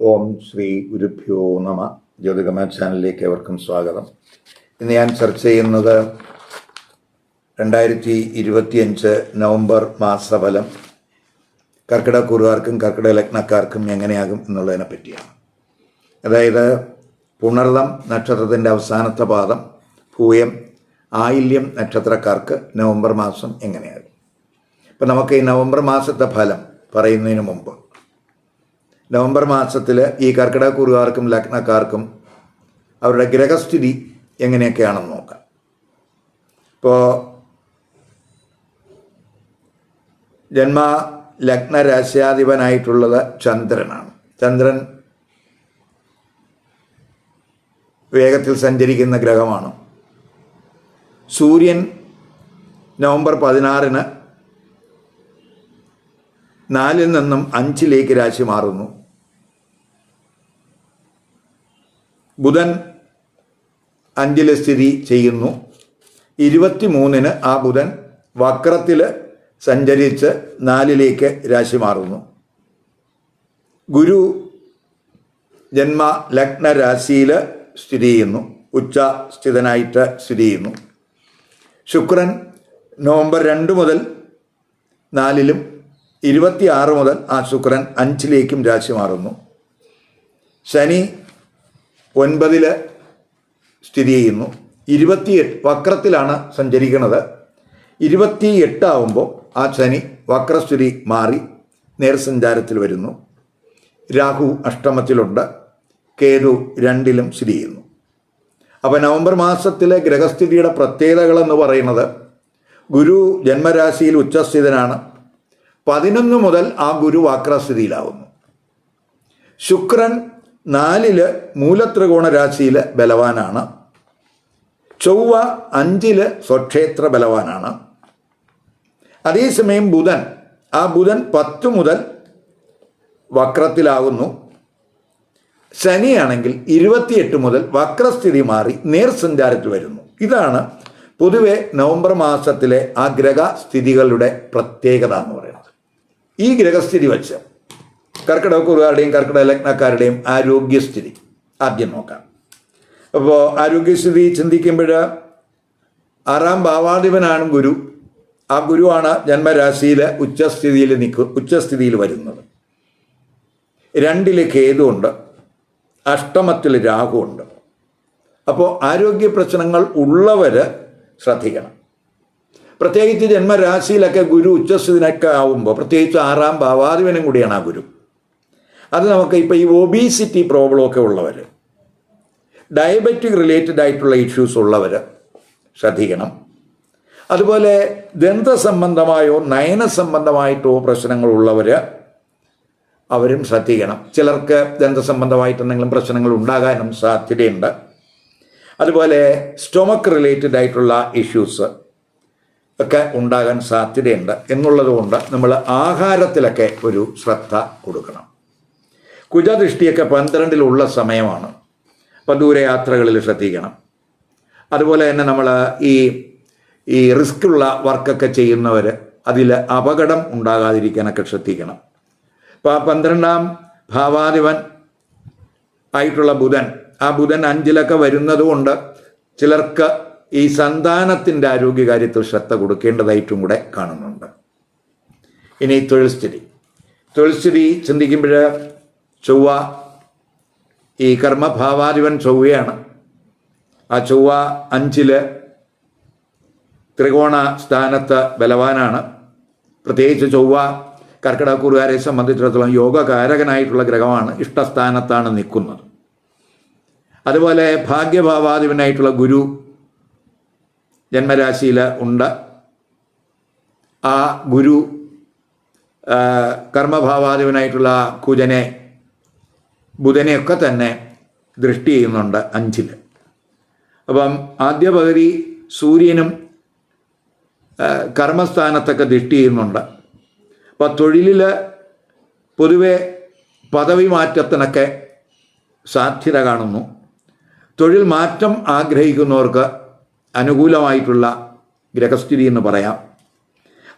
ഓം ശ്രീ ഗുരുഭ്യോ നമ. ജ്യോതികമ ചാനലിലേക്ക് ഏവർക്കും സ്വാഗതം. ഇന്ന് ഞാൻ ചർച്ച ചെയ്യുന്നത് രണ്ടായിരത്തി ഇരുപത്തിയഞ്ച് നവംബർ മാസഫലം. കർക്കിടകൂറുകാർക്കും കർക്കിടക ലഗ്നക്കാർക്കും എങ്ങനെയാകും എന്നുള്ളതിനെ പറ്റിയാണ്. അതായത് പുണർദം നക്ഷത്രത്തിന്റെ അവസാനത്തെ പാദം ഭൂയം ആയില്യം നക്ഷത്രക്കാർക്ക് നവംബർ മാസം എങ്ങനെയാകും. ഇപ്പം നമുക്ക് ഈ നവംബർ മാസത്തെ ഫലം പറയുന്നതിന് മുമ്പ് നവംബർ മാസത്തിൽ ഈ കർക്കിടകൂറുകാർക്കും ലഗ്നക്കാർക്കും അവരുടെ ഗ്രഹസ്ഥിതി എങ്ങനെയൊക്കെയാണെന്ന് നോക്കാം. ഇപ്പോൾ ജന്മ ലഗ്ന രാശ്യാധിപനായിട്ടുള്ളത് ചന്ദ്രനാണ്. ചന്ദ്രൻ വേഗത്തിൽ സഞ്ചരിക്കുന്ന ഗ്രഹമാണ്. സൂര്യൻ നവംബർ പതിനാറിന് നാലിൽ നിന്നും അഞ്ചിലേക്ക് രാശി മാറുന്നു. ബുധൻ അഞ്ചിൽ സ്ഥിതി ചെയ്യുന്നു. ഇരുപത്തി മൂന്നിന് ആ ബുധൻ വക്രത്തിൽ സഞ്ചരിച്ച് നാലിലേക്ക് രാശി മാറുന്നു. ഗുരു ജന്മ ലഗ്ന രാശിയിൽ സ്ഥിതി ചെയ്യുന്നു. ഉച്ച സ്ഥിതനായിട്ട് സ്ഥിതി ചെയ്യുന്നു. ശുക്രൻ നവംബർ രണ്ട് മുതൽ നാലിലും ഇരുപത്തിയാറ് മുതൽ ആ ശുക്രൻ അഞ്ചിലേക്കും രാശി മാറുന്നു. ശനി ഒൻപതിൽ സ്ഥിതി ചെയ്യുന്നു. ഇരുപത്തിയെട്ട് വക്രത്തിലാണ് സഞ്ചരിക്കുന്നത് ഇരുപത്തി എട്ടാവുമ്പോൾ ആ ശനി വക്രസ്ഥിതി മാറി നേർസഞ്ചാരത്തിൽ വരുന്നു. രാഹു അഷ്ടമത്തിലുണ്ട്. കേതു രണ്ടിലും സ്ഥിതി ചെയ്യുന്നു. അപ്പോൾ നവംബർ മാസത്തിലെ ഗ്രഹസ്ഥിതിയുടെ പ്രത്യേകതകളെന്ന് പറയുന്നത് ഗുരു ജന്മരാശിയിൽ ഉച്ചസ്ഥിതനാണ്. പതിനൊന്ന് മുതൽ ആ ഗുരു വാക്രസ്ഥിതിയിലാവുന്നു. ശുക്രൻ നാലിൽ മൂലത്രികോണ രാശിയിൽ ബലവാനാണ്. ചൊവ്വ അഞ്ചിൽ സ്വക്ഷേത്ര ബലവാനാണ്. അതേസമയം ബുധൻ ആ ബുധൻ പത്ത് മുതൽ വക്രത്തിലാകുന്നു. ശനിയാണെങ്കിൽ ഇരുപത്തിയെട്ട് മുതൽ വക്രസ്ഥിതി മാറി നേർസഞ്ചാരത്തിൽ വരുന്നു. ഇതാണ് പൊതുവെ നവംബർ മാസത്തിലെ ആ ഗ്രഹസ്ഥിതികളുടെ പ്രത്യേകത എന്ന് പറയുന്നത്. ഈ ഗ്രഹസ്ഥിതി വെച്ച് കർക്കിടകക്കുറുകാരുടെയും കർക്കിടക ലഗ്നക്കാരുടെയും ആരോഗ്യസ്ഥിതി ആദ്യം നോക്കാം. അപ്പോൾ ആരോഗ്യസ്ഥിതി ചിന്തിക്കുമ്പോൾ ആറാം ഭാവാധിപനാണ് ഗുരു. ആ ഗുരുവാണ് ജന്മരാശിയിൽ ഉച്ചസ്ഥിതിയിൽ നിൽക്കു ഉച്ചസ്ഥിതിയിൽ വരുന്നത്. രണ്ടിൽ കേതുണ്ട് അഷ്ടമത്തിൽ രാഹുണ്ട് അപ്പോൾ ആരോഗ്യ പ്രശ്നങ്ങൾ ഉള്ളവർ ശ്രദ്ധിക്കണം. പ്രത്യേകിച്ച് ജന്മരാശിയിലൊക്കെ ഗുരു ഉച്ചസ്ഥിതിനൊക്കെ ആവുമ്പോൾ പ്രത്യേകിച്ച് ആറാം ഭാവാധിപനും കൂടിയാണ് ആ ഗുരു. അത് നമുക്ക് ഇപ്പോൾ ഈ ഒബീസിറ്റി പ്രോബ്ലമൊക്കെ ഉള്ളവർ ഡയബറ്റിക് റിലേറ്റഡ് ആയിട്ടുള്ള ഇഷ്യൂസ് ഉള്ളവർ ശ്രദ്ധിക്കണം. അതുപോലെ ദന്ത സംബന്ധമായോ നയന സംബന്ധമായിട്ടോ പ്രശ്നങ്ങളുള്ളവർ അവരും ശ്രദ്ധിക്കണം. ചിലർക്ക് ദന്ത സംബന്ധമായിട്ട് എന്തെങ്കിലും പ്രശ്നങ്ങൾ ഉണ്ടാകാനും സാധ്യതയുണ്ട്. അതുപോലെ സ്റ്റൊമക്ക് റിലേറ്റഡ് ആയിട്ടുള്ള ഇഷ്യൂസ് ഒക്കെ ഉണ്ടാകാൻ സാധ്യതയുണ്ട്. എന്നുള്ളതുകൊണ്ട് നമ്മൾ ആഹാരത്തിലൊക്കെ ഒരു ശ്രദ്ധ കൊടുക്കണം. കുജദൃഷ്ടിയൊക്കെ പന്ത്രണ്ടിലുള്ള സമയമാണ്. അപ്പം ദൂരയാത്രകളിൽ ശ്രദ്ധിക്കണം. അതുപോലെ തന്നെ നമ്മൾ ഈ ഈ റിസ്ക് ഉള്ള വർക്കൊക്കെ ചെയ്യുന്നവർ അതിൽ അപകടം ഉണ്ടാകാതിരിക്കാനൊക്കെ ശ്രദ്ധിക്കണം. അപ്പോൾ പന്ത്രണ്ടാം ഭാവാധിപൻ ആയിട്ടുള്ള ബുധൻ ആ ബുധൻ അഞ്ചിലൊക്കെ വരുന്നതുകൊണ്ട് ചിലർക്ക് ഈ സന്താനത്തിന്റെ ആരോഗ്യകാര്യത്തിൽ ശ്രദ്ധ കൊടുക്കേണ്ടതായിട്ടും കൂടെ കാണുന്നുണ്ട്. ഇനി തൊഴിൽ സ്ഥിതി തൊഴിൽ സ്ഥിതി ചിന്തിക്കുമ്പോൾ ചൊവ്വ ഈ കർമ്മഭാവാധിപൻ ചൊവ്വയാണ്. ആ ചൊവ്വ അഞ്ചിൽ ത്രികോണ സ്ഥാനത്ത് ബലവാനാണ്. പ്രത്യേകിച്ച് ചൊവ്വ കർക്കിടകൂറുകാരെ സംബന്ധിച്ചിടത്തോളം യോഗകാരകനായിട്ടുള്ള ഗ്രഹമാണ് ഇഷ്ടസ്ഥാനത്താണ് നിൽക്കുന്നത്. അതുപോലെ ഭാഗ്യഭാവാധിപനായിട്ടുള്ള ഗുരു ജന്മരാശിയിൽ ഉണ്ട്. ആ ഗുരു കർമ്മഭാവാധിപനായിട്ടുള്ള കുജനെ ബുധനെയൊക്കെ തന്നെ ദൃഷ്ടി ചെയ്യുന്നുണ്ട് അഞ്ചിൽ അപ്പം ആദ്യ പകുതി സൂര്യനും കർമ്മസ്ഥാനത്തൊക്കെ ദൃഷ്ടി ചെയ്യുന്നുണ്ട്. അപ്പം തൊഴിലിൽ പൊതുവെ പദവി മാറ്റത്തിനൊക്കെ സാധ്യത കാണുന്നു. തൊഴിൽ മാറ്റം ആഗ്രഹിക്കുന്നവർക്ക് അനുകൂലമായിട്ടുള്ള ഗ്രഹസ്ഥിതി എന്ന് പറയാം.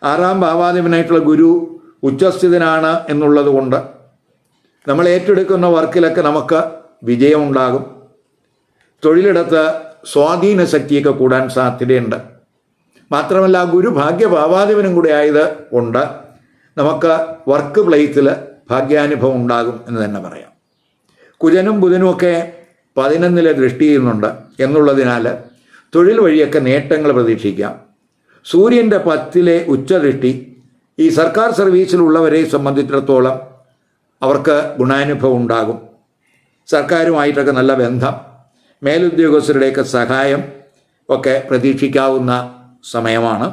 ആറാം ഭാവാധിപനായിട്ടുള്ള ഗുരു ഉച്ചസ്ഥിതനാണ് എന്നുള്ളത് കൊണ്ട് നമ്മൾ ഏറ്റെടുക്കുന്ന വർക്കിലൊക്കെ നമുക്ക് വിജയമുണ്ടാകും. തൊഴിലിടത്ത് സ്വാധീന ശക്തിയൊക്കെ കൂടാൻ സാധ്യതയുണ്ട്. മാത്രമല്ല ഗുരു ഭാഗ്യഭാവാധിപനും കൂടെ ആയത് കൊണ്ട് നമുക്ക് വർക്ക് പ്ലേസിൽ ഭാഗ്യാനുഭവം ഉണ്ടാകും എന്ന് തന്നെ പറയാം. കുജനും ബുധനും ഒക്കെ പതിനൊന്നിലെ ദൃഷ്ടി ചെയ്യുന്നുണ്ട് എന്നുള്ളതിനാൽ തൊഴിൽ വഴിയൊക്കെ നേട്ടങ്ങൾ പ്രതീക്ഷിക്കാം. സൂര്യന്റെ പത്തിലെ ഉച്ചദൃഷ്ടി ഈ സർക്കാർ സർവീസിലുള്ളവരെ സംബന്ധിച്ചിടത്തോളം അവർക്ക് ഗുണാനുഭവം ഉണ്ടാകും. സർക്കാരുമായിട്ടൊക്കെ നല്ല ബന്ധം. മേലുദ്യോഗസ്ഥരുടെയൊക്കെ സഹായം ഒക്കെ പ്രതീക്ഷിക്കാവുന്ന സമയമാണ്.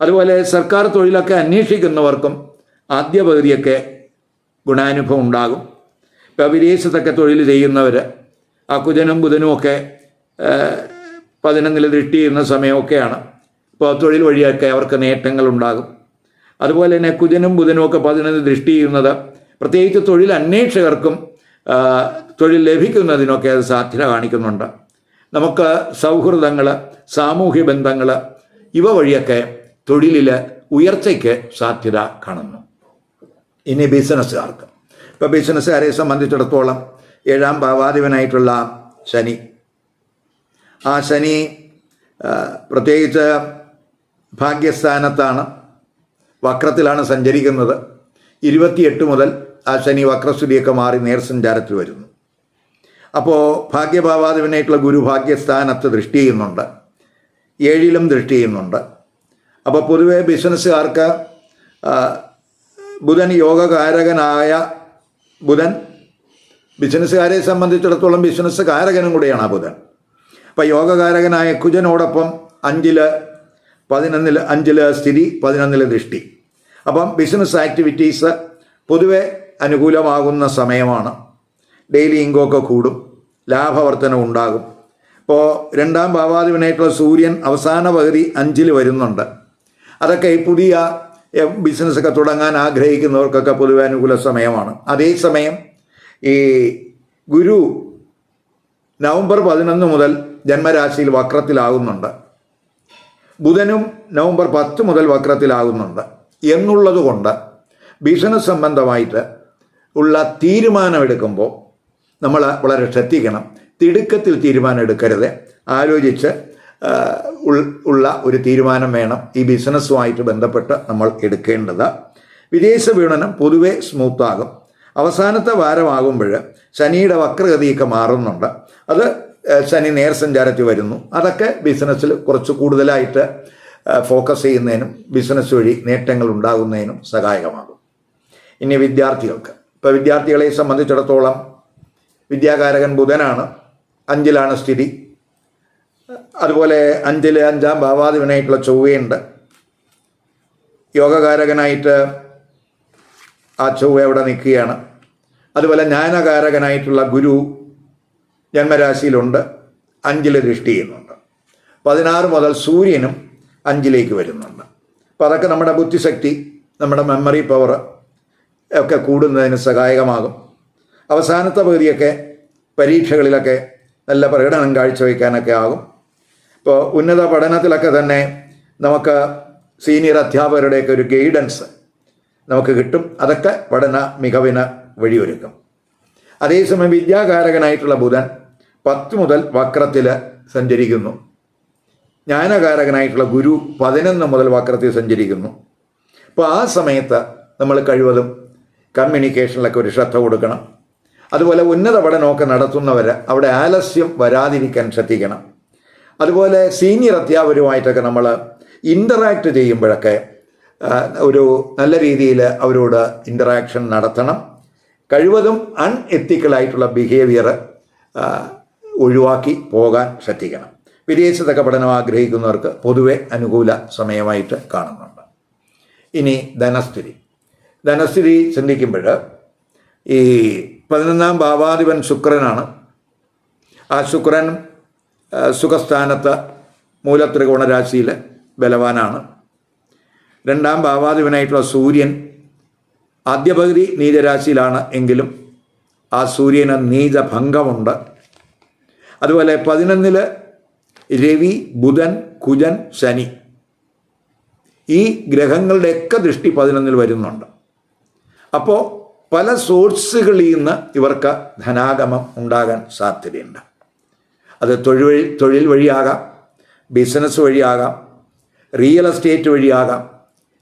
അതുപോലെ സർക്കാർ തൊഴിലൊക്കെ അന്വേഷിക്കുന്നവർക്കും ആദ്യ പകുതിയൊക്കെ ഗുണാനുഭവം ഉണ്ടാകും. ഇപ്പോൾ വിദേശത്തൊക്കെ തൊഴിൽ ചെയ്യുന്നവർ ആ കുജനും ബുധനും ഒക്കെ പതിനൊന്നിൽ ദൃഷ്ടി ചെയ്യുന്ന സമയമൊക്കെയാണ്. ഇപ്പോൾ തൊഴിൽ വഴിയൊക്കെ അവർക്ക് നേട്ടങ്ങൾ ഉണ്ടാകും അതുപോലെ തന്നെ കുജനും ബുധനും ഒക്കെ പതിനൊന്ന് ദൃഷ്ടി ചെയ്യുന്നത് പ്രത്യേകിച്ച് തൊഴിൽ അന്വേഷകർക്കും തൊഴിൽ ലഭിക്കുന്നതിനൊക്കെ അത് സാധ്യത കാണിക്കുന്നുണ്ട്. നമുക്ക് സൗഹൃദങ്ങൾ സാമൂഹ്യ ബന്ധങ്ങൾ ഇവ വഴിയൊക്കെ തൊഴിലിൽ ഉയർച്ചയ്ക്ക് സാധ്യത കാണുന്നു. ഇനി ബിസിനസ്സുകാർക്ക്. ഇപ്പോൾ ബിസിനസ്സുകാരെ സംബന്ധിച്ചിടത്തോളം ഏഴാം ഭാവാധിപനായിട്ടുള്ള ശനി. ആ ശനി പ്രത്യേകിച്ച് ഭാഗ്യസ്ഥാനത്താണ് വക്രത്തിലാണ് സഞ്ചരിക്കുന്നത്. ഇരുപത്തിയെട്ട് മുതൽ ആ ശനി വക്രസ്തുതിയൊക്കെ മാറി നേർസഞ്ചാരത്തിൽ വരുന്നു. അപ്പോൾ ഭാഗ്യഭാവാധിപനായിട്ടുള്ള ഗുരു ഭാഗ്യസ്ഥാനത്ത് ദൃഷ്ടി ചെയ്യുന്നുണ്ട്. ഏഴിലും ദൃഷ്ടി ചെയ്യുന്നുണ്ട്. അപ്പോൾ പൊതുവേ ബിസിനസ്സുകാർക്ക് ബുധൻ യോഗകാരകനായ ബുധൻ ബിസിനസ്സുകാരെ സംബന്ധിച്ചിടത്തോളം ബിസിനസ് കാരകനും കൂടെയാണ് ആ ബുധൻ. അപ്പോൾ യോഗകാരകനായ കുജനോടൊപ്പം അഞ്ചിൽ പതിനൊന്നിൽ അഞ്ചിൽ സ്ഥിതി പതിനൊന്നിൽ ദൃഷ്ടി. അപ്പം ബിസിനസ് ആക്ടിവിറ്റീസ് പൊതുവെ അനുകൂലമാകുന്ന സമയമാണ്. ഡെയിലി ഇൻകമൊക്കെ കൂടും. ലാഭവർധനം ഉണ്ടാകും. ഇപ്പോൾ രണ്ടാം ഭാവാധിപനായിട്ടുള്ള സൂര്യൻ അവസാന പകുതി അഞ്ചിൽ വരുന്നുണ്ട്. അതൊക്കെ പുതിയ ബിസിനസ്സൊക്കെ തുടങ്ങാൻ ആഗ്രഹിക്കുന്നവർക്കൊക്കെ പൊതുവെ അനുകൂല സമയമാണ്. അതേസമയം ഈ ഗുരു നവംബർ പതിനൊന്ന് മുതൽ ജന്മരാശിയിൽ വക്രത്തിലാകുന്നുണ്ട്. ബുധനും നവംബർ പത്ത് മുതൽ വക്രത്തിലാകുന്നുണ്ട്. എന്നുള്ളതുകൊണ്ട് ബിസിനസ് സംബന്ധമായിട്ട് ഉള്ള തീരുമാനമെടുക്കുമ്പോൾ നമ്മൾ വളരെ ശ്രദ്ധിക്കണം. തിടുക്കത്തിൽ തീരുമാനം എടുക്കരുത് ആലോചിച്ച് ഉള്ള ഒരു തീരുമാനം വേണം. ഈ ബിസിനസ്സുമായിട്ട് ബന്ധപ്പെട്ട് നമ്മൾ എടുക്കേണ്ടത്. വിദേശ വിപണനം പൊതുവെ സ്മൂത്താകും അവസാനത്തെ വാരമാകുമ്പോൾ ശനിയുടെ വക്രഗതിയൊക്കെ മാറുന്നുണ്ട്. അത് ശനി നേർ സഞ്ചാരത്തിൽ വരുന്നു. അതൊക്കെ ബിസിനസ്സിൽ കുറച്ച് കൂടുതലായിട്ട് ഫോക്കസ് ചെയ്യുന്നതിനും ബിസിനസ് വഴി നേട്ടങ്ങൾ ഉണ്ടാകുന്നതിനും സഹായകമാകും. ഇനി വിദ്യാർത്ഥികൾക്ക്. ഇപ്പോൾ വിദ്യാർത്ഥികളെ സംബന്ധിച്ചിടത്തോളം വിദ്യാകാരകൻ ബുധനാണ് അഞ്ചിലാണ് സ്ഥിതി. അതുപോലെ അഞ്ചിൽ അഞ്ചാം ഭാവാധിപനായിട്ടുള്ള ചൊവ്വയുണ്ട്. യോഗകാരകനായിട്ട് ആ ചൊവ്വ അവിടെ നിൽക്കുകയാണ്. അതുപോലെ ജ്ഞാനകാരകനായിട്ടുള്ള ഗുരു ജന്മരാശിയിലുണ്ട് അഞ്ചിൽ ദൃഷ്ടി ചെയ്യുന്നുണ്ട്. പതിനാറ് മുതൽ സൂര്യനും അഞ്ചിലേക്ക് വരുന്നുണ്ട്. അപ്പോൾ അതൊക്കെ നമ്മുടെ ബുദ്ധിശക്തി നമ്മുടെ മെമ്മറി പവർ ഒക്കെ കൂടുന്നതിന് സഹായകമാകും. അവസാനത്തെ പകുതിയൊക്കെ പരീക്ഷകളിലൊക്കെ നല്ല പ്രകടനം കാഴ്ചവെക്കാനൊക്കെ ആകും. ഇപ്പോൾ ഉന്നത പഠനത്തിലൊക്കെ തന്നെ നമുക്ക് സീനിയർ അധ്യാപകരുടെയൊക്കെ ഒരു ഗൈഡൻസ് നമുക്ക് കിട്ടും. അതൊക്കെ പഠന മികവിന് വഴിയൊരുക്കും. അതേസമയം വിദ്യാകാരകനായിട്ടുള്ള ബുധൻ പത്ത് മുതൽ വക്രത്തിൽ സഞ്ചരിക്കുന്നു. ജ്ഞാനകാരകനായിട്ടുള്ള ഗുരു പതിനൊന്ന് മുതൽ വക്രത്തിൽ സഞ്ചരിക്കുന്നു. അപ്പോൾ ആ സമയത്ത് നമ്മൾ കഴിവതും കമ്മ്യൂണിക്കേഷനിലൊക്കെ ഒരു ശ്രദ്ധ കൊടുക്കണം. അതുപോലെ ഉന്നത പഠനമൊക്കെ നടത്തുന്നവർ അവിടെ ആലസ്യം വരാതിരിക്കാൻ ശ്രദ്ധിക്കണം. അതുപോലെ സീനിയർ അധ്യാപകരുമായിട്ടൊക്കെ നമ്മൾ ഇന്ററാക്ട് ചെയ്യുമ്പോഴൊക്കെ ഒരു നല്ല രീതിയിൽ അവരോട് ഇന്ററാക്ഷൻ നടത്തണം. കഴിവതും അൺഎത്തിക്കലായിട്ടുള്ള ബിഹേവിയർ ഒഴിവാക്കി പോകാൻ ശ്രദ്ധിക്കണം. വിദേശത്തൊക്കെ പഠനം ആഗ്രഹിക്കുന്നവർക്ക് പൊതുവെ അനുകൂല സമയമായിട്ട് കാണുന്നുണ്ട്. ഇനി ധനസ്ഥിതി. ധനസ്ഥിതി ചിന്തിക്കുമ്പോൾ ഈ പതിനൊന്നാം ഭാവാധിപൻ ശുക്രനാണ്. ആ ശുക്രൻ സുഖസ്ഥാനത്ത് മൂലത്രികോണ രാശിയിൽ ബലവാനാണ്. രണ്ടാം ഭാവാധിപനായിട്ടുള്ള സൂര്യൻ ആദ്യ പകുതി നീചരാശിയിലാണ് എങ്കിലും ആ സൂര്യന് നീചഭംഗമുണ്ട്. അതുപോലെ പതിനൊന്നിൽ രവി ബുധൻ കുജൻ ശനി. ഈ ഗ്രഹങ്ങളുടെയൊക്കെ ദൃഷ്ടി പതിനൊന്നിൽ വരുന്നുണ്ട്. അപ്പോൾ പല സോഴ്സുകളിൽ നിന്ന് ഇവർക്ക് ധനാഗമം ഉണ്ടാകാൻ സാധ്യതയുണ്ട്. അത് തൊഴിൽ വഴി തൊഴിൽ വഴിയാകാം ബിസിനസ് വഴിയാകാം റിയൽ എസ്റ്റേറ്റ് വഴിയാകാം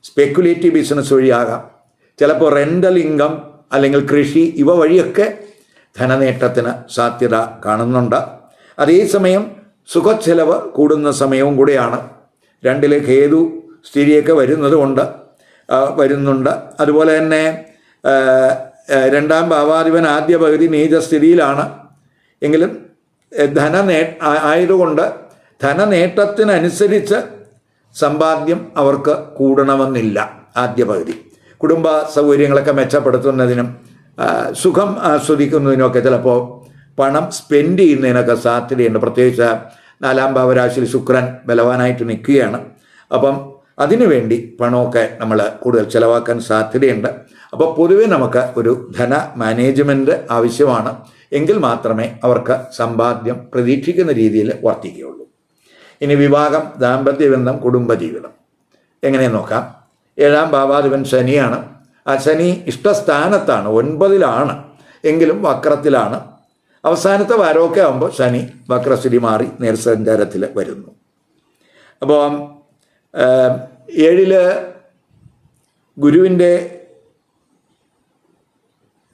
സ്പെക്കുലേറ്റീവ് ബിസിനസ് വഴിയാകാം. ചിലപ്പോൾ റെന്റൽ ഇൻകം അല്ലെങ്കിൽ കൃഷി ഇവ വഴിയൊക്കെ ധനനേട്ടത്തിന് സാധ്യത കാണുന്നുണ്ട്. അതേസമയം സുഖച്ചെലവ് കൂടുന്ന സമയവും കൂടെയാണ്. രണ്ടിലേക്ക് ഏതു സ്ഥിതിയൊക്കെ വരുന്നത് കൊണ്ട് വരുന്നുണ്ട്. അതുപോലെ തന്നെ രണ്ടാം ഭാവാധിപൻ ആദ്യ പകുതി നീചസ്ഥിതിയിലാണ്. എങ്കിലും ധന നേ ആയതുകൊണ്ട് ധനനേട്ടത്തിനനുസരിച്ച് സമ്പാദ്യം അവർക്ക് കൂടണമെന്നില്ല ആദ്യ പകുതി. കുടുംബ സൗകര്യങ്ങളൊക്കെ മെച്ചപ്പെടുത്തുന്നതിനും സുഖം ആസ്വദിക്കുന്നതിനുമൊക്കെ ചിലപ്പോൾ പണം സ്പെൻഡ് ചെയ്യുന്നതിനൊക്കെ സാധ്യതയുണ്ട്. പ്രത്യേകിച്ച് നാലാം ഭാവരാശിയിൽ ശുക്രൻ ബലവാനായിട്ട് നിൽക്കുകയാണ്. അപ്പം അതിനുവേണ്ടി പണമൊക്കെ നമ്മൾ കൂടുതൽ ചിലവാക്കാൻ സാധ്യതയുണ്ട്. അപ്പോൾ പൊതുവെ നമുക്ക് ഒരു ധന മാനേജ്മെന്റ് ആവശ്യമാണ്. എങ്കിൽ മാത്രമേ അവർക്ക് സമ്പാദ്യം പ്രതീക്ഷിക്കുന്ന രീതിയിൽ വർത്തിക്കുകയുള്ളൂ. ഇനി വിവാഹം ദാമ്പത്യ ബന്ധം കുടുംബജീവിതം. എങ്ങനെ നോക്കാം? ഏഴാം ഭാവാധിപൻ ശനിയാണ്. ആ ശനി ഇഷ്ടസ്ഥാനത്താണ് ഒൻപതിലാണ് എങ്കിലും വക്രത്തിലാണ്. അവസാനത്തെ വാരമൊക്കെ ആകുമ്പോൾ ശനി വക്രസ്ഥിതി മാറി നേർസഞ്ചാരത്തിൽ വരുന്നു. അപ്പോൾ ഏഴിൽ ഗുരുവിന്റെ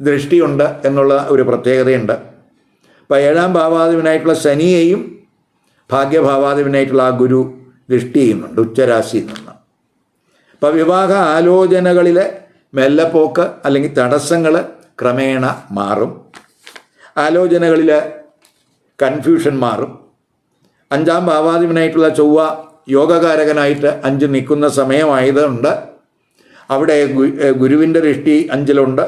ദൃഷ്ടിയുണ്ട് എന്നുള്ള ഒരു പ്രത്യേകതയുണ്ട്. അപ്പോൾ ഏഴാം ഭാവാധിപനായിട്ടുള്ള ശനിയെയും ഭാഗ്യഭാവാധിപനായിട്ടുള്ള ആ ഗുരു ദൃഷ്ടി ചെയ്യുന്നുണ്ട് ഉച്ചരാശിയിൽ നിന്ന് അപ്പോൾ വിവാഹ ആലോചനകളിലെ മെല്ലപ്പോക്ക് അല്ലെങ്കിൽ തടസ്സങ്ങൾ ക്രമേണ മാറും. ആലോചനകളിൽ കൺഫ്യൂഷൻ മാറും. അഞ്ചാം ഭാവാധിപനായിട്ടുള്ള ചൊവ്വ യോഗകാരകനായിട്ട് അഞ്ച് നിൽക്കുന്ന സമയമായതുകൊണ്ട് അവിടെ ഗുരുവിന്റെ ദൃഷ്ടി അഞ്ചിലുണ്ട്.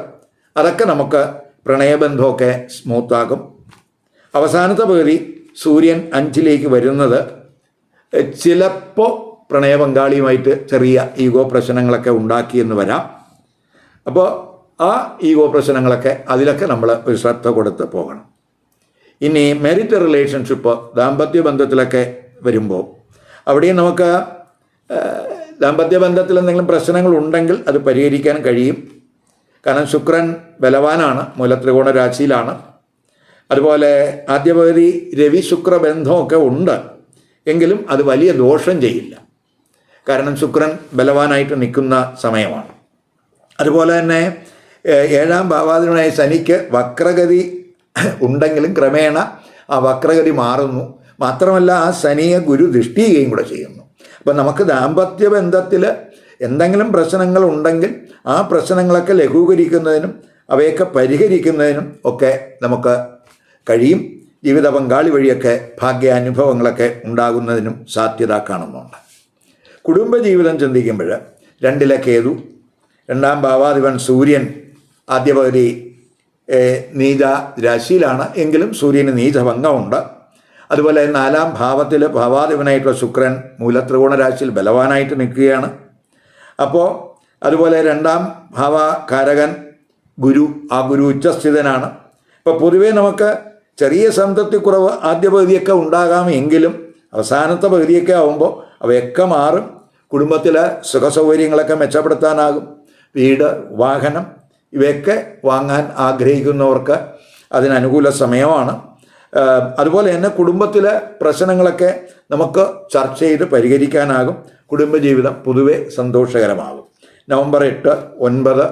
അതൊക്കെ നമുക്ക് പ്രണയബന്ധമൊക്കെ സ്മൂത്താകും അവസാനത്തെ പകുതി സൂര്യൻ അഞ്ചിലേക്ക് വരുന്നത് ചിലപ്പോൾ പ്രണയ പങ്കാളിയുമായിട്ട് ചെറിയ ഈഗോ പ്രശ്നങ്ങളൊക്കെ ഉണ്ടാക്കിയെന്ന് വരാം. അപ്പോൾ ആ ഈഗോ പ്രശ്നങ്ങളൊക്കെ അതിലൊക്കെ നമ്മൾ ഒരു ശ്രദ്ധ കൊടുത്ത് പോകണം. ഇനി മെറിറ്റ് റിലേഷൻഷിപ്പ് ദാമ്പത്യ ബന്ധത്തിലൊക്കെ വരുമ്പോൾ അവിടെയും നമുക്ക് ദാമ്പത്യ ബന്ധത്തിൽ എന്തെങ്കിലും പ്രശ്നങ്ങൾ ഉണ്ടെങ്കിൽ അത് പരിഹരിക്കാൻ കഴിയും. കാരണം ശുക്രൻ ബലവാനാണ് മൂലത്രികോണ രാശിയിലാണ്. അതുപോലെ ആദ്യപകുതി രവി ശുക്ര ബന്ധമൊക്കെ ഉണ്ട് എങ്കിലും അത് വലിയ ദോഷം ചെയ്യില്ല. കാരണം ശുക്രൻ ബലവാനായിട്ട് നിൽക്കുന്ന സമയമാണ്. അതുപോലെ തന്നെ ഏഴാം ഭാവാതിനായ ശനിക്ക് വക്രഗതി ഉണ്ടെങ്കിലും ക്രമേണ ആ വക്രഗതി മാറുന്നു. മാത്രമല്ല ആ ശനിയെ ഗുരു ദൃഷ്ടിയുകയും കൂടെ ചെയ്യുന്നു. അപ്പം നമുക്ക് ദാമ്പത്യ ബന്ധത്തിൽ എന്തെങ്കിലും പ്രശ്നങ്ങൾ ഉണ്ടെങ്കിൽ ആ പ്രശ്നങ്ങളൊക്കെ ലഘൂകരിക്കുന്നതിനും അവയൊക്കെ പരിഹരിക്കുന്നതിനും ഒക്കെ നമുക്ക് കഴിയും. ജീവിത പങ്കാളി വഴിയൊക്കെ ഭാഗ്യാനുഭവങ്ങളൊക്കെ ഉണ്ടാകുന്നതിനും സാധ്യത കാണുന്നുണ്ട്. കുടുംബജീവിതം ചിന്തിക്കുമ്പോൾ രണ്ടിലെ കേതു രണ്ടാം ഭാവാധിപൻ സൂര്യൻ ആദ്യ പകുതി നീച രാശിയിലാണ്. എങ്കിലും സൂര്യന് നീചഭംഗമുണ്ട് അതുപോലെ നാലാം ഭാവത്തിൽ ഭാവാധിപനായിട്ടുള്ള ശുക്രൻ മൂലത്രികോണ രാശിയിൽ ബലവാനായിട്ട് നിൽക്കുകയാണ്. അപ്പോൾ അതുപോലെ രണ്ടാം ഭാവകാരകൻ ഗുരു ആ ഗുരു ഉച്ചസ്ഥിതനാണ്. അപ്പോൾ പൊതുവേ നമുക്ക് ചെറിയ സംതൃപ്തിക്കുറവ് ആദ്യ പകുതിയൊക്കെ ഉണ്ടാകാം എങ്കിലും അവസാനത്തെ പകുതിയൊക്കെ ആകുമ്പോൾ അവയൊക്കെ മാറും. കുടുംബത്തിലെ സുഖസൗകര്യങ്ങളൊക്കെ മെച്ചപ്പെടുത്താനാകും. വീട് വാഹനം ഇവയൊക്കെ വാങ്ങാൻ ആഗ്രഹിക്കുന്നവർക്ക് അതിനനുകൂല സമയമാണ്. അതുപോലെ തന്നെ കുടുംബത്തിലെ പ്രശ്നങ്ങളൊക്കെ നമുക്ക് ചർച്ച ചെയ്ത് പരിഹരിക്കാനാകും. കുടുംബജീവിതം പൊതുവെ സന്തോഷകരമാകും. നവംബർ എട്ട് ഒൻപത്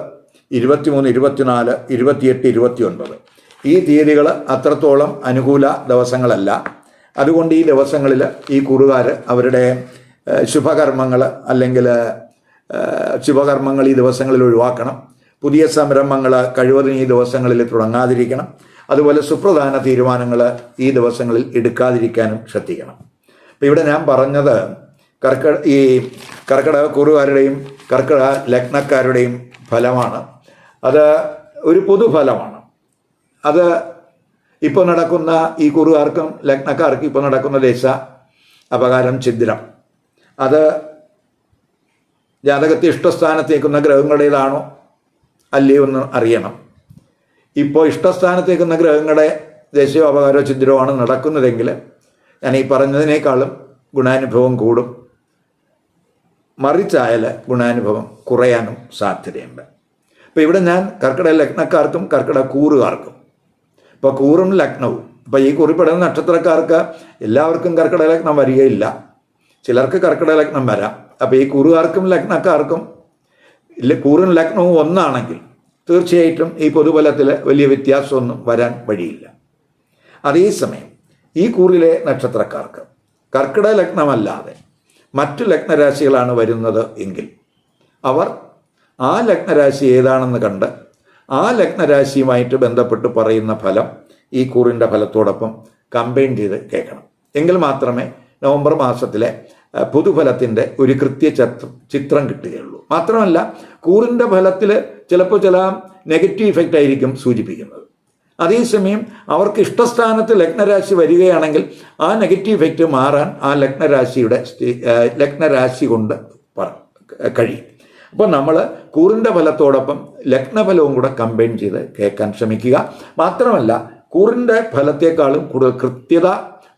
ഇരുപത്തിമൂന്ന് ഇരുപത്തിനാല് ഇരുപത്തിയെട്ട് ഇരുപത്തി ഒൻപത് ഈ തീയതികൾ അത്രത്തോളം അനുകൂല ദിവസങ്ങളല്ല. അതുകൊണ്ട് ഈ ദിവസങ്ങളിൽ ഈ കുറുകാർ അവരുടെ ശുഭകർമ്മങ്ങൾ അല്ലെങ്കിൽ ശുഭകർമ്മങ്ങൾ ഈ ദിവസങ്ങളിൽ ഒഴിവാക്കണം. പുതിയ സംരംഭങ്ങൾ കഴിവതും ഈ ദിവസങ്ങളിൽ തുടങ്ങാതിരിക്കണം. അതുപോലെ സുപ്രധാന തീരുമാനങ്ങൾ ഈ ദിവസങ്ങളിൽ എടുക്കാതിരിക്കാനും ശ്രദ്ധിക്കണം. അപ്പം ഇവിടെ ഞാൻ പറഞ്ഞത് കർക്കട ഈ കർക്കിടക കുറുകാരുടെയും കർക്കിടക ലഗ്നക്കാരുടെയും ഫലമാണ്. അത് ഒരു പൊതുഫലമാണ്. അത് ഇപ്പോൾ നടക്കുന്ന ഈ കുറുകാർക്കും ലഗ്നക്കാർക്കും ഇപ്പോൾ നടക്കുന്ന ദേശ അപകാരം ഛിദ്രം. അത് ജാതകത്തെ ഇഷ്ടസ്ഥാനത്തേക്കുന്ന ഗ്രഹങ്ങളുടേതാണോ അല്ലയോ എന്ന് അറിയണം. ഇപ്പോൾ ഇഷ്ടസ്ഥാനത്തേക്കുന്ന ഗ്രഹങ്ങളുടെ ദശയോ അപകാരമോ ഛിദ്രമാണ് നടക്കുന്നതെങ്കിൽ ഞാൻ ഈ പറഞ്ഞതിനേക്കാളും ഗുണാനുഭവം കൂടും. മറിച്ചായാൽ ഗുണാനുഭവം കുറയാനും സാധ്യതയുണ്ട്. അപ്പോൾ ഇവിടെ ഞാൻ കർക്കിടക ലഗ്നക്കാർക്കും കർക്കിടക കൂറുകാർക്കും ഇപ്പോൾ കൂറും ലഗ്നവും അപ്പോൾ ഈ കുറിപ്പെടുന്ന നക്ഷത്രക്കാർക്ക് എല്ലാവർക്കും കർക്കിടക ലഗ്നം വരികയില്ല. ചിലർക്ക് കർക്കിടക ലഗ്നം വരാം. അപ്പോൾ ഈ കുറുകാർക്കും ലഗ്നക്കാർക്കും ഇല്ല കൂറും ലഗ്നവും ഒന്നാണെങ്കിൽ തീർച്ചയായിട്ടും ഈ പൊതുബലത്തിൽ വലിയ വ്യത്യാസമൊന്നും വരാൻ വഴിയില്ല. അതേസമയം ഈ കൂറിലെ നക്ഷത്രക്കാർക്ക് കർക്കിടക ലഗ്നമല്ലാതെ മറ്റു ലഗ്നരാശികളാണ് വരുന്നത് എങ്കിൽ അവർ ആ ലഗ്നരാശി ഏതാണെന്ന് കണ്ട് ആ ലഗ്നരാശിയുമായിട്ട് ബന്ധപ്പെട്ട് പറയുന്ന ഫലം ഈ കൂറിന്റെ ഫലത്തോടൊപ്പം കമ്പൈൻ ചെയ്ത് കേൾക്കണം. എങ്കിൽ മാത്രമേ നവംബർ മാസത്തിലെ പുതുഫലത്തിന്റെ ഒരു കൃത്യ ചിത്രം കിട്ടുകയുള്ളൂ. മാത്രമല്ല കൂറിന്റെ ഫലത്തിൽ ചിലപ്പോൾ ചില നെഗറ്റീവ് ഇഫക്റ്റ് ആയിരിക്കും സൂചിപ്പിക്കുന്നത്. അതേസമയം അവർക്ക് ഇഷ്ടസ്ഥാനത്ത് ലഗ്നരാശി വരികയാണെങ്കിൽ ആ നെഗറ്റീവ് ഇഫക്റ്റ് മാറാൻ ആ ലഗ്നരാശിയുടെ ലഗ്നരാശി കൊണ്ട് കഴിയും. അപ്പോൾ നമ്മൾ കൂറിന്റെ ഫലത്തോടൊപ്പം ലഗ്നഫലവും കൂടെ കമ്പൈൻ ചെയ്ത് കേൾക്കാൻ ശ്രമിക്കുക. മാത്രമല്ല കൂറിന്റെ ഫലത്തെക്കാളും കൂടുതൽ കൃത്യത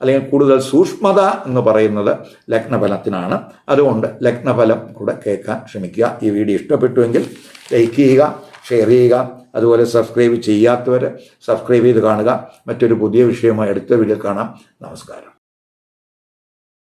അല്ലെങ്കിൽ കൂടുതൽ സൂക്ഷ്മത എന്ന് പറയുന്നത് ലഗ്നഫലത്തിനാണ്. അതുകൊണ്ട് ലഗ്നഫലം കൂടെ കേൾക്കാൻ ശ്രമിക്കുക. ഈ വീഡിയോ ഇഷ്ടപ്പെട്ടുവെങ്കിൽ ലൈക്ക് ചെയ്യുക ഷെയർ ചെയ്യുക അതുപോലെ സബ്സ്ക്രൈബ് ചെയ്യാത്തവർ സബ്സ്ക്രൈബ് ചെയ്ത് കാണുക. മറ്റൊരു പുതിയ വിഷയമായി അടുത്ത വീഡിയോ കാണാം. നമസ്കാരം.